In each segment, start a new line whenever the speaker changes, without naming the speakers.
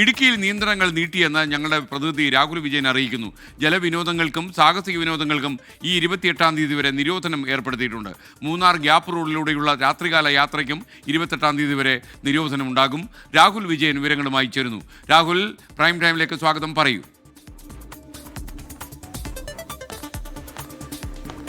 ഇടുക്കിയിൽ നിയന്ത്രണങ്ങൾ നീട്ടിയെന്ന് ഞങ്ങളുടെ പ്രതിനിധി രാഹുൽ വിജയൻ അറിയിക്കുന്നു. ജലവിനോദങ്ങൾക്കും സാഹസിക വിനോദങ്ങൾക്കും ഈ ഇരുപത്തിയെട്ടാം തീയതി വരെ നിരോധനം ഏർപ്പെടുത്തിയിട്ടുണ്ട്. മൂന്നാർ ഗ്യാപ്പ് റോഡിലൂടെയുള്ള രാത്രികാല യാത്രയ്ക്കും ഇരുപത്തെട്ടാം തീയതി വരെ നിരോധനം ഉണ്ടാകും രാഹുൽ വിജയൻ വിവരങ്ങളുമായി ചേരുന്നു. രാഹുൽ പ്രൈം ടൈമിലേക്ക് സ്വാഗതം പറയൂ.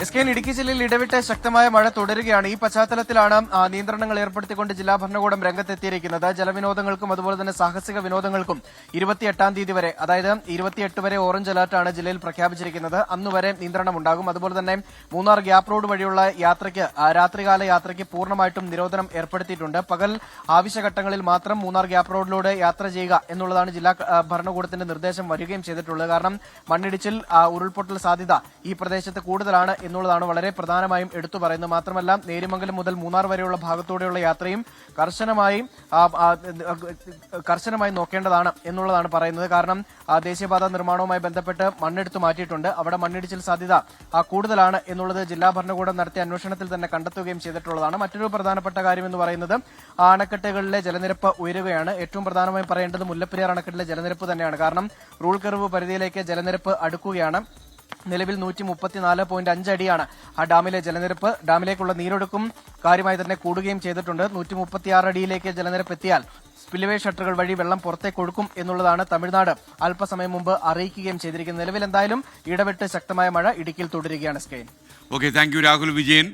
എസ് കെ ഇടുക്കി ജില്ലയിൽ ഇടവിട്ട് ശക്തമായ മഴ തുടരുകയാണ്. ഈ പശ്ചാത്തലത്തിലാണ് നിയന്ത്രണങ്ങൾ ഏർപ്പെടുത്തിക്കൊണ്ട് ജില്ലാ ഭരണകൂടം രംഗത്തെത്തിയിരിക്കുന്നത്. ജലവിനോദങ്ങൾക്കും അതുപോലെ തന്നെ സാഹസിക വിനോദങ്ങൾക്കും ഇരുപത്തിയെട്ടാം തീയതി വരെ അതായത് ഇരുപത്തിയെട്ട് വരെ ഓറഞ്ച് അലർട്ടാണ് ജില്ലയിൽ പ്രഖ്യാപിച്ചിരിക്കുന്നത്. അന്ന് വരെ നിയന്ത്രണം ഉണ്ടാകും അതുപോലെ തന്നെ മൂന്നാർ ഗ്യാപ് റോഡ് വഴിയുള്ള യാത്രയ്ക്ക് രാത്രികാല യാത്രയ്ക്ക് പൂർണമായിട്ടും നിരോധനം ഏർപ്പെടുത്തിയിട്ടുണ്ട്. പകൽ ആവശ്യഘട്ടങ്ങളിൽ മാത്രം മൂന്നാർ ഗ്യാപ് റോഡിലൂടെ യാത്ര ചെയ്യുക എന്നുള്ളതാണ് ജില്ലാ ഭരണകൂടത്തിന്റെ നിർദ്ദേശം വരികയും ചെയ്തിട്ടുള്ളത്. കാരണം മണ്ണിടിച്ചിൽ ഉരുൾപൊട്ടൽ സാധ്യത ഈ പ്രദേശത്ത് കൂടുതലാണ് എന്നുള്ളതാണ് വളരെ പ്രധാനമായും എടുത്തു പറയുന്നത്. മാത്രമല്ല നേരിമംഗലം മുതൽ മൂന്നാർ വരെയുള്ള ഭാഗത്തൂടെയുള്ള യാത്രയും കർശനമായി കർശനമായി നോക്കേണ്ടതാണ് എന്നുള്ളതാണ് പറയുന്നത്. കാരണം ദേശീയപാത നിർമ്മാണവുമായി ബന്ധപ്പെട്ട് മണ്ണെടുത്തു മാറ്റിയിട്ടുണ്ട്. അവിടെ മണ്ണിടിച്ചിൽ സാധ്യത കൂടുതലാണ് എന്നുള്ളത് ജില്ലാ ഭരണകൂടം നടത്തിയ അന്വേഷണത്തിൽ തന്നെ കണ്ടെത്തുകയും ചെയ്തിട്ടുള്ളതാണ്. മറ്റൊരു പ്രധാനപ്പെട്ട കാര്യം എന്ന് പറയുന്നത് അണക്കെട്ടുകളിലെ ജലനിരപ്പ് ഉയരുകയാണ്. ഏറ്റവും പ്രധാനമായും പറയേണ്ടത് മുല്ലപ്പെരിയാർ അണക്കെട്ടിലെ ജലനിരപ്പ് തന്നെയാണ്. കാരണം റൂൾ കർവ് പരിധിയിലേക്ക് ജലനിരപ്പ് അടുക്കുകയാണ്. നിലവിൽ നൂറ്റി മുപ്പത്തിനാല് പോയിന്റ് അഞ്ച് അടിയാണ്. ആ ഡാമിലെ ജലനിരപ്പ് ഡാമിലേക്കുള്ള നീരൊഴുക്കും കാര്യമായി തന്നെ കൂടുകയും ചെയ്തിട്ടുണ്ട്. നൂറ്റി മുപ്പത്തിയാറ് അടിയിലേക്ക് ജലനിരപ്പ് എത്തിയാൽ സ്പിൽവേ ഷട്ടറുകൾ വഴി വെള്ളം പുറത്തേക്ക് ഒഴുക്കും എന്നുള്ളതാണ് തമിഴ്നാട് അല്പസമയം മുമ്പ് അറിയിക്കുകയും ചെയ്തിരിക്കുന്നത്. നിലവിൽ എന്തായാലും ഇടവിട്ട് ശക്തമായ മഴ ഇടുക്കിയിൽ തുടരുകയാണ് സ്കെയിൻ
ഓക്കെ താങ്ക് രാഹുൽ വിജയൻ.